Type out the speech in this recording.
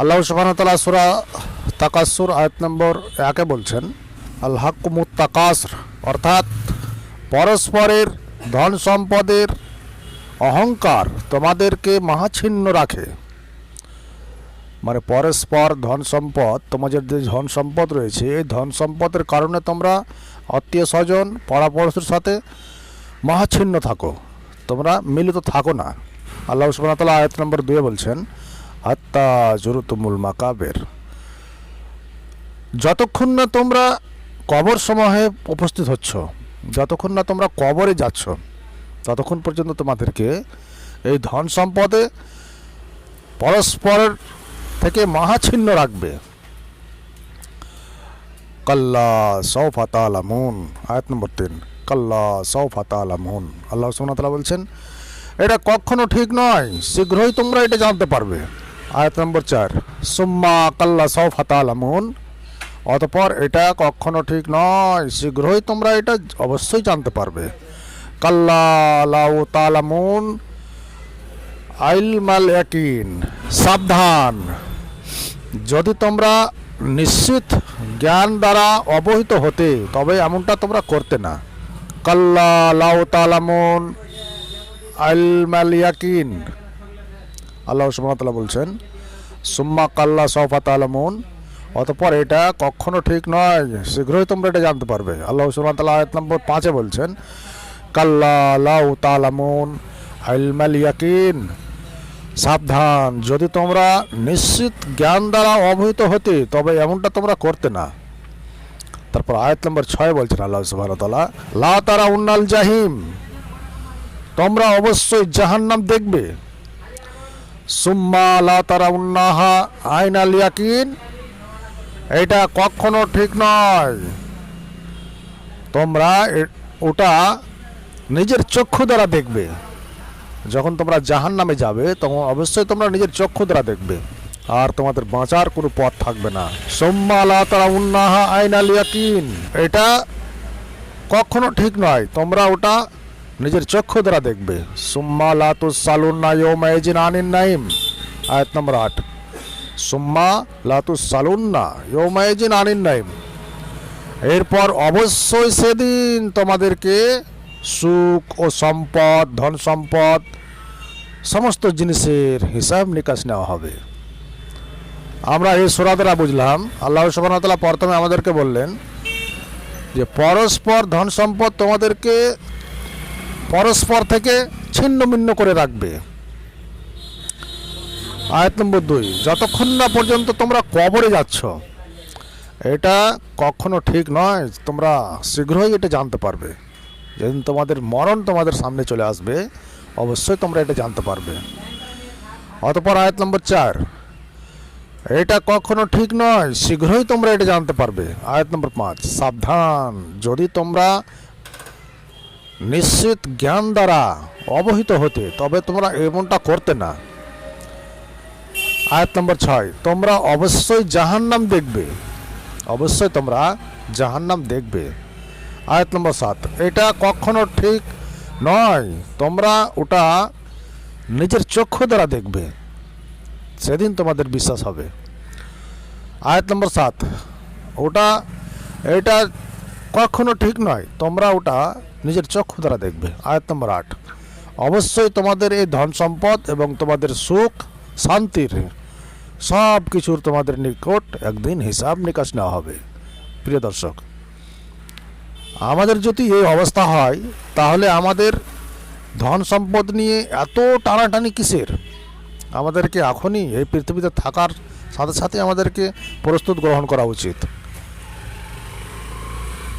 আল্লাহ সুবাহতাল্লাহ সুরা তাকাসুর আয়াত নম্বর একে বলছেন, আল হাকুমুত তাকাসর অর্থাৎ পরস্পরের ধন সম্পদের অহংকার তোমাদেরকে মহাচ্ছিন্ন রাখে। মানে পরস্পর ধন সম্পদ, তোমাদের যে ধন সম্পদ রয়েছে, এই ধন সম্পদের কারণে তোমরা আত্মীয় স্বজন পড়াপড়শির সাথে মহাচ্ছিন্ন থাকো। তোমরা মিলিত থাকো না। আল্লাহ সুবাহতাল্লাহ আয়াত নম্বর দুয়ে বলছেন আত্মা জরুতুমুল মাকাবের। যতক্ষণ না তোমরা কবর সমূহে উপস্থিত হচ্ছ, যতক্ষণ না তোমরা কবরে যাচ্ছ, ততক্ষণ পর্যন্ত তোমাদেরকে এই ধন সম্পদে পরস্পরের থেকে মহাচ্ছিন্ন রাখবে। কাল্লা সৌফাত আলামুন আয়াত নম্বর তিন। কাল্লা সৌফাত আলামুন আল্লাহ সুমতলা বলছেন, এটা কখনো ঠিক নয়, শীঘ্রই তোমরা এটা জানতে পারবে। আয়াত নম্বর চার, সুম্মা কাল্লা সৌফাত আলামুন অতপর এটা কখনো ঠিক নয়, শীঘ্রই তোমরা এটা অবশ্যই জানতে পারবে। কাল্লা লাউ তালামুন আইলমাল ইয়াকিন, সাবধান। যদি তোমরা নিশ্চিত জ্ঞান দ্বারা অবহিত হতে, তবে এমনটা তোমরা করতে না। কাল্লা লাউ তালামুন আইলমাল ইয়াকিন। আল্লাহ সুবহানাহু বলছেন, সুম্মা কাল্লা সফাত আলামুন অতপর এটা কখনো ঠিক নয়, শীঘ্রই তোমরা এটা জানতে পারবে। আল্লাহ তাআলা আয়াত নম্বর পাঁচে বলছেন, কাল্লা লাউ তালামুন ইয়াকিন সাবধান, যদি তোমরা নিশ্চিত জ্ঞান দ্বারা অবহিত হতে, তবে এমনটা তোমরা করতে না। তারপর আয়াত নম্বর ছয় বলছেন আল্লাহ সুবহানাহু লা তারা উন্নাল জাহিম তোমরা অবশ্যই জাহান্নাম দেখবে। সুম্মা লা তারা উন্নাহা আইনাল ইয়াকিন। এটা কখনো ঠিক নয়। তোমরা ওটা নিজের চক্ষু দ্বারা দেখবে। যখন তোমরা জাহান নামে যাবে, তখন অবশ্যই তোমরা নিজের চক্ষু দ্বারা দেখবে। আর তোমাদের বাঁচার কোনো পথ থাকবে না। সোম্মা লা তারা উন্নাহা আইনাল ইয়াকিন। এটা কখনো ঠিক নয়। তোমরা ওটা নিজের চক্ষু দ্বারা দেখবে। সুম্মা লা তুসালুন্না ইয়ৌমা ইজিন আনিন নাইম আয়াত নম্বর আট। সুম্মা লা তুসালুন্না ইয়ৌমা ইজিন আনিন নাইম এরপর অবশ্যই সেদিন তোমাদেরকে সুখ ও সম্পদ, ধন সম্পদ, সমস্ত জিনিসের হিসাব নিকাশ নেওয়া হবে। আমরা এই সোরা দ্বারা বুঝলাম, আল্লাহ সুবাহতাল্লাহ প্রথমে আমাদেরকে বললেন যে পরস্পর ধন সম্পদ তোমাদেরকে পরস্পর থেকে ছিন্ন ভিন্ন করে রাখবে। আয়াত নম্বর দুই, যতক্ষণ না পর্যন্ত তোমরা কবরে যাচ্ছ, এটা কখনো ঠিক নয়, তোমরা শীঘ্রই এটা জানতে পারবে। যেদিন তোমাদের মরণ তোমাদের সামনে চলে আসবে, অবশ্যই তোমরা এটা জানতে পারবে। অতপর আয়াত নম্বর চার, এটা কখনো ঠিক নয়, শীঘ্রই তোমরা এটা জানতে পারবে। আয়াত নম্বর পাঁচ, সাবধান, যদি তোমরা নিশ্চিত জ্ঞান দ্বারা অবহিত হতে, তবে তোমরা এমনটা করতে না। আয়াত নম্বর ছয়, তোমরা অবশ্যই জাহান্নাম দেখবে। অবশ্যই তোমরা জাহান্নাম দেখবে। আয়াত নম্বর সাত, এটা কখনো ঠিক নয়। তোমরা ওটা নিজের চক্ষু দ্বারা দেখবে। সেদিন তোমাদের বিশ্বাস হবে। আয়াত নম্বর সাত, ওটা, এটা কখনো ঠিক নয়। তোমরা ওটা নিজের চক্ষু দ্বারা দেখবে। আয়াত নম্বর আট। অবশ্যই তোমাদের এই ধন সম্পদ এবং তোমাদের সুখ, শান্তির সব কিছুর তোমাদের নিকট একদিন হিসাব নিকাশ নেওয়া হবে। প্রিয় দর্শক, আমাদের যদি এই অবস্থা হয়, তাহলে আমাদের ধন সম্পদ নিয়ে এত টানাটানি কিসের? আমাদেরকে এখনই এই পৃথিবীতে থাকার সাথে সাথে আমাদেরকে প্রস্তুত গ্রহণ করা উচিত।